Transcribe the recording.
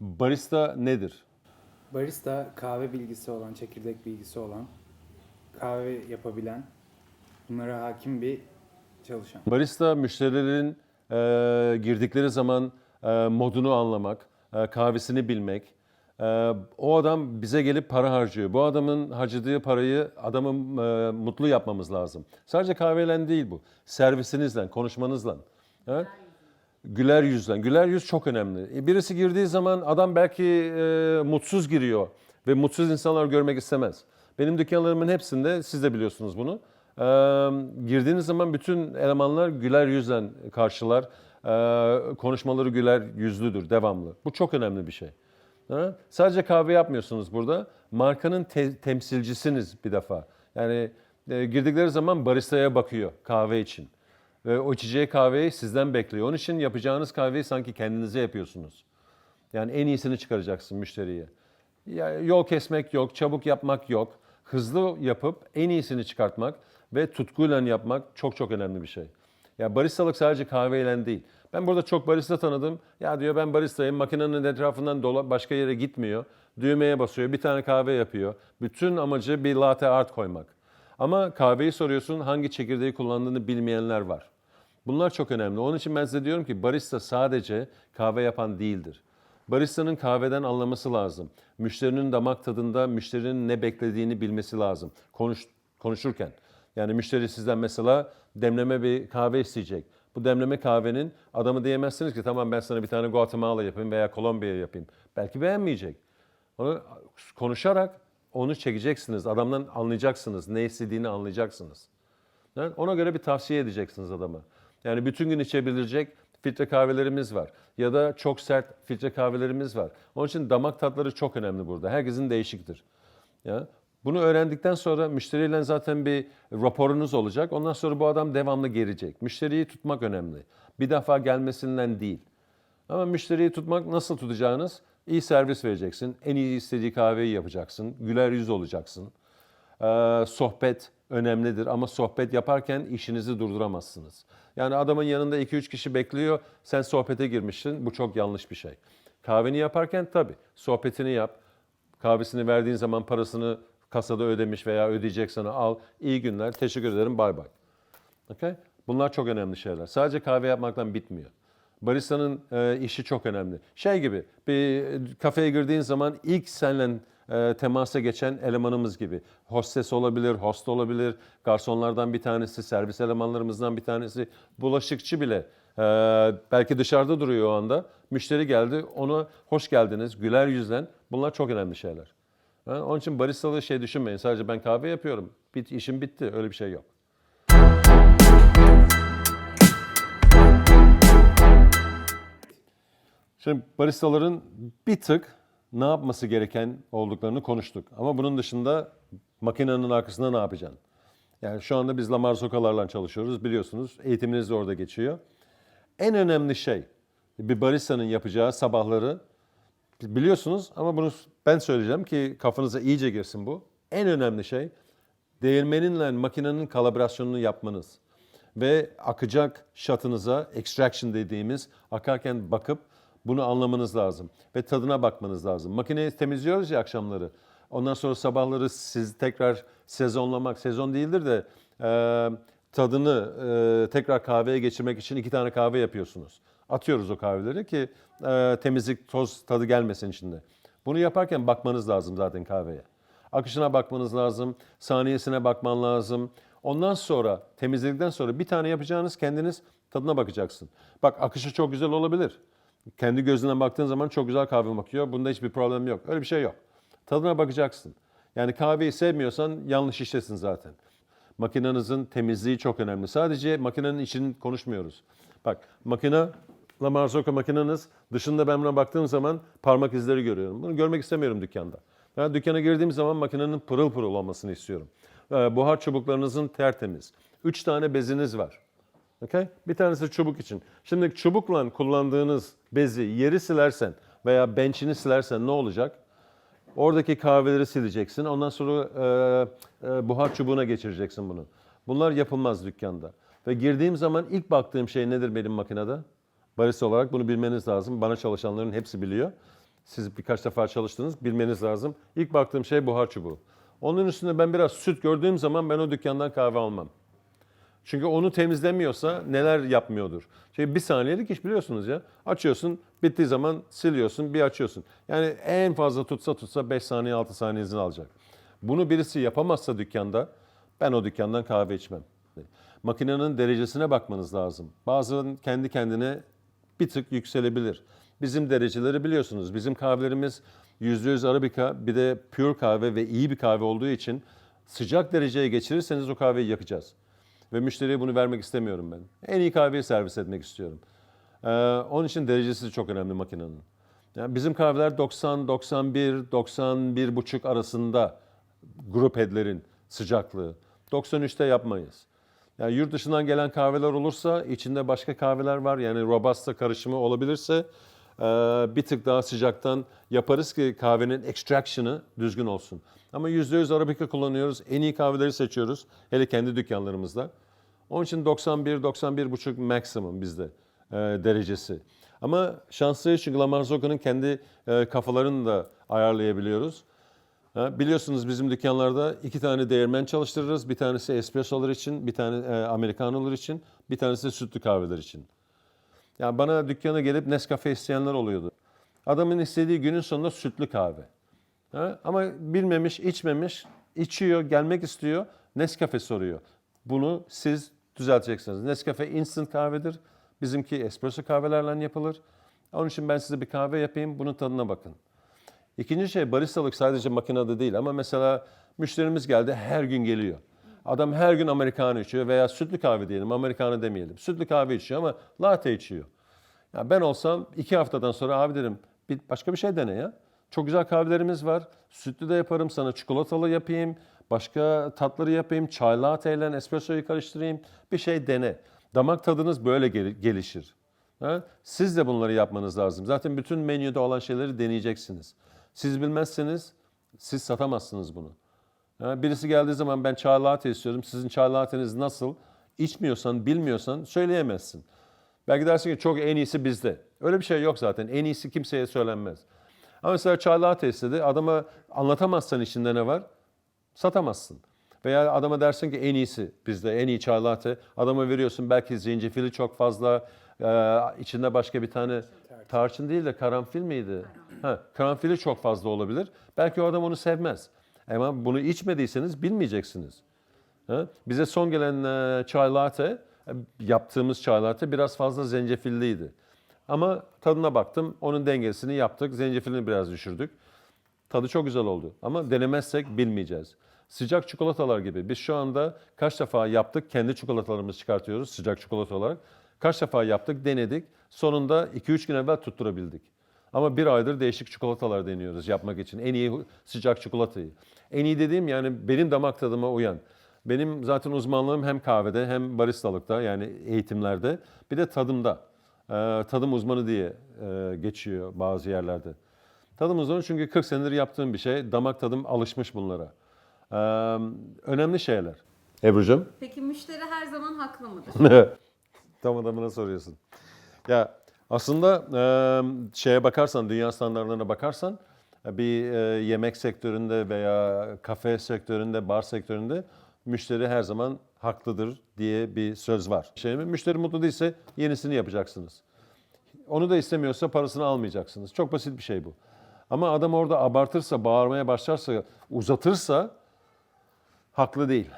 Barista nedir? Barista kahve bilgisi olan, çekirdek bilgisi olan, kahve yapabilen, bunlara hakim bir çalışan. Barista müşterilerin e, girdikleri zaman e, modunu anlamak, e, kahvesini bilmek. E, o adam bize gelip para harcıyor. Bu adamın harcadığı parayı adamı e, mutlu yapmamız lazım. Sadece kahveyle değil bu. Servisinizle, konuşmanızla. Evet? Güler yüzle. Güler yüz çok önemli. E, Birisi girdiği zaman adam belki e, mutsuz giriyor ve mutsuz insanlar görmek istemez. Benim dükkanlarımın hepsinde siz de biliyorsunuz bunu. E, girdiğiniz zaman bütün elemanlar güler yüzle karşılar. E, konuşmaları güler yüzlüdür, devamlı. Bu çok önemli bir şey. Ha? Sadece kahve yapmıyorsunuz burada. Markanın te- temsilcisiniz bir defa. Yani e, girdikleri zaman baristaya bakıyor kahve için. O içeceği kahveyi sizden bekliyor. Onun için yapacağınız kahveyi sanki kendinize yapıyorsunuz. Yani en iyisini çıkaracaksın müşteriye. Ya, yol kesmek yok, çabuk yapmak yok. Hızlı yapıp en iyisini çıkartmak ve tutkuyla yapmak çok çok önemli bir şey. Ya baristalık sadece kahveyle değil. Ben burada çok barista tanıdım. Ya diyor ben baristayım, makinenin etrafından dola başka yere gitmiyor. Düğmeye basıyor, bir tane kahve yapıyor. Bütün amacı bir latte art koymak. Ama kahveyi soruyorsun hangi çekirdeği kullandığını bilmeyenler var. Bunlar çok önemli. Onun için ben size diyorum ki barista sadece kahve yapan değildir. Barista'nın kahveden anlaması lazım. Müşterinin damak tadında müşterinin ne beklediğini bilmesi lazım. Konuş, konuşurken. Yani müşteri sizden mesela demleme bir kahve isteyecek. Bu demleme kahvenin adamı diyemezsiniz ki tamam ben sana bir tane Guatemala yapayım veya Kolombiya yapayım. Belki beğenmeyecek. Onu konuşarak onu çekeceksiniz. Adamdan anlayacaksınız. Ne istediğini anlayacaksınız. Yani ona göre bir tavsiye edeceksiniz adama. Yani bütün gün içebilecek filtre kahvelerimiz var. Ya da çok sert filtre kahvelerimiz var. Onun için damak tatları çok önemli burada. Herkesin değişiktir. Ya bunu öğrendikten sonra müşteriyle zaten bir raporunuz olacak. Ondan sonra bu adam devamlı gelecek. Müşteriyi tutmak önemli. Bir defa gelmesinden değil. Ama müşteriyi tutmak nasıl tutacağınız? İyi servis vereceksin. En iyi istediği kahveyi yapacaksın. Güler yüz olacaksın. Ee, sohbet önemlidir ama sohbet yaparken işinizi durduramazsınız. Yani adamın yanında 2-3 kişi bekliyor, sen sohbete girmişsin. Bu çok yanlış bir şey. Kahveni yaparken tabii sohbetini yap. Kahvesini verdiğin zaman parasını kasada ödemiş veya ödeyecek sana al. İyi günler, teşekkür ederim, bay bay. Okay? Bunlar çok önemli şeyler. Sadece kahve yapmaktan bitmiyor. Barista'nın e, işi çok önemli. Şey gibi, bir kafeye girdiğin zaman ilk seninle e, temasa geçen elemanımız gibi. Hostes olabilir, host olabilir, garsonlardan bir tanesi, servis elemanlarımızdan bir tanesi, bulaşıkçı bile. E, belki dışarıda duruyor o anda. Müşteri geldi, ona hoş geldiniz, güler yüzlen. Bunlar çok önemli şeyler. Onun için baristalığı şey düşünmeyin. Sadece ben kahve yapıyorum. Bit, işim bitti. Öyle bir şey yok. Şimdi baristaların bir tık ne yapması gereken olduklarını konuştuk. Ama bunun dışında makinenin arkasında ne yapacaksın? Yani şu anda biz Lamar Sokalarla çalışıyoruz biliyorsunuz. Eğitiminiz de orada geçiyor. En önemli şey bir baristanın yapacağı sabahları biliyorsunuz ama bunu ben söyleyeceğim ki kafanıza iyice girsin bu. En önemli şey değirmeninle makinenin kalibrasyonunu yapmanız ve akacak şatınıza extraction dediğimiz akarken bakıp bunu anlamanız lazım ve tadına bakmanız lazım. Makineyi temizliyoruz ya akşamları. Ondan sonra sabahları siz tekrar sezonlamak, sezon değildir de e, tadını e, tekrar kahveye geçirmek için iki tane kahve yapıyorsunuz. Atıyoruz o kahveleri ki e, temizlik, toz tadı gelmesin içinde. Bunu yaparken bakmanız lazım zaten kahveye. Akışına bakmanız lazım, saniyesine bakman lazım. Ondan sonra temizledikten sonra bir tane yapacağınız kendiniz tadına bakacaksın. Bak akışı çok güzel olabilir. Kendi gözünden baktığın zaman çok güzel kahve bakıyor. Bunda hiçbir problem yok. Öyle bir şey yok. Tadına bakacaksın. Yani kahveyi sevmiyorsan yanlış iştesin zaten. Makinenizin temizliği çok önemli. Sadece makinenin içini konuşmuyoruz. Bak makine La Marzocco makineniz dışında ben buna baktığım zaman parmak izleri görüyorum. Bunu görmek istemiyorum dükkanda. Ben dükkana girdiğim zaman makinenin pırıl pırıl olmasını istiyorum. Ee, buhar çubuklarınızın tertemiz. Üç tane beziniz var. Okay? Bir tanesi çubuk için. Şimdi çubukla kullandığınız bezi yeri silersen veya benchini silersen ne olacak? Oradaki kahveleri sileceksin. Ondan sonra e, e, buhar çubuğuna geçireceksin bunu. Bunlar yapılmaz dükkanda. Ve girdiğim zaman ilk baktığım şey nedir benim makinede? Barista olarak bunu bilmeniz lazım. Bana çalışanların hepsi biliyor. Siz birkaç defa çalıştınız, bilmeniz lazım. İlk baktığım şey buhar çubuğu. Onun üstünde ben biraz süt gördüğüm zaman ben o dükkandan kahve almam. Çünkü onu temizlemiyorsa neler yapmıyordur. Çünkü bir saniyelik iş biliyorsunuz ya. Açıyorsun, bittiği zaman siliyorsun, bir açıyorsun. Yani en fazla tutsa tutsa 5 saniye 6 saniye izin alacak. Bunu birisi yapamazsa dükkanda ben o dükkandan kahve içmem. Makinenin derecesine bakmanız lazım. Bazen kendi kendine bir tık yükselebilir. Bizim dereceleri biliyorsunuz. Bizim kahvelerimiz %100 Arabica bir de pure kahve ve iyi bir kahve olduğu için sıcak dereceye geçirirseniz o kahveyi yakacağız. Ve müşteriye bunu vermek istemiyorum ben. En iyi kahveyi servis etmek istiyorum. Ee, onun için derecesi çok önemli makinenin. Yani bizim kahveler 90, 91, 91,5 arasında grup headlerin sıcaklığı. 93'te yapmayız. Yani yurt dışından gelen kahveler olursa içinde başka kahveler var. Yani robusta karışımı olabilirse bir tık daha sıcaktan yaparız ki kahvenin extraction'ı düzgün olsun. Ama %100 Arabica kullanıyoruz. En iyi kahveleri seçiyoruz. Hele kendi dükkanlarımızda. Onun için 91, 91,5 maksimum bizde e, derecesi. Ama şanslıyız çünkü La kendi e, kafalarını da ayarlayabiliyoruz. Biliyorsunuz bizim dükkanlarda iki tane değirmen çalıştırırız. Bir tanesi espressolar için, bir tane e, americanolar için, bir tanesi de sütlü kahveler için. Yani bana dükkana gelip Nescafe isteyenler oluyordu. Adamın istediği günün sonunda sütlü kahve. Ha, ama bilmemiş, içmemiş, içiyor, gelmek istiyor, Nescafe soruyor. Bunu siz düzelteceksiniz. Nescafe instant kahvedir. Bizimki espresso kahvelerle yapılır. Onun için ben size bir kahve yapayım, bunun tadına bakın. İkinci şey baristalık sadece makinede değil ama mesela müşterimiz geldi her gün geliyor. Adam her gün americano içiyor veya sütlü kahve diyelim, americano demeyelim. Sütlü kahve içiyor ama latte içiyor. Ya ben olsam iki haftadan sonra abi derim bir başka bir şey dene ya. Çok güzel kahvelerimiz var. Sütlü de yaparım sana çikolatalı yapayım. Başka tatları yapayım. Çay latte ile espressoyu karıştırayım. Bir şey dene. Damak tadınız böyle gel- gelişir. Ha? Siz de bunları yapmanız lazım. Zaten bütün menüde olan şeyleri deneyeceksiniz. Siz bilmezseniz siz satamazsınız bunu. Birisi geldiği zaman ben çay latte istiyorum. Sizin çay latteniz nasıl? İçmiyorsan, bilmiyorsan söyleyemezsin. Belki dersin ki çok en iyisi bizde. Öyle bir şey yok zaten. En iyisi kimseye söylenmez. Ama mesela çay latte istedi. Adama anlatamazsan içinde ne var satamazsın. Veya adama dersin ki en iyisi bizde, en iyi çay latte. Adama veriyorsun belki zencefili çok fazla, e, içinde başka bir tane tarçın değil de karanfil miydi? Ha, karanfili çok fazla olabilir. Belki o adam onu sevmez. Ama bunu içmediyseniz bilmeyeceksiniz. Bize son gelen e, çay latte, yaptığımız çay latte biraz fazla zencefilliydi. Ama tadına baktım, onun dengesini yaptık, zencefilini biraz düşürdük. Tadı çok güzel oldu ama denemezsek bilmeyeceğiz. Sıcak çikolatalar gibi. Biz şu anda kaç defa yaptık, kendi çikolatalarımızı çıkartıyoruz sıcak çikolata olarak. Kaç defa yaptık, denedik. Sonunda 2-3 gün evvel tutturabildik. Ama bir aydır değişik çikolatalar deniyoruz yapmak için. En iyi sıcak çikolatayı. En iyi dediğim yani benim damak tadıma uyan. Benim zaten uzmanlığım hem kahvede hem baristalıkta yani eğitimlerde bir de tadımda. Ee, tadım uzmanı diye e, geçiyor bazı yerlerde. Tadım uzmanı çünkü 40 senedir yaptığım bir şey. Damak tadım alışmış bunlara. Ee, önemli şeyler. Ebru'cum. Peki müşteri her zaman haklı mıdır? Tam adamına soruyorsun. Ya aslında e, şeye bakarsan, dünya standartlarına bakarsan e, bir e, yemek sektöründe veya kafe sektöründe, bar sektöründe müşteri her zaman haklıdır diye bir söz var. Şey mi? Müşteri mutlu değilse yenisini yapacaksınız. Onu da istemiyorsa parasını almayacaksınız. Çok basit bir şey bu. Ama adam orada abartırsa, bağırmaya başlarsa, uzatırsa haklı değil.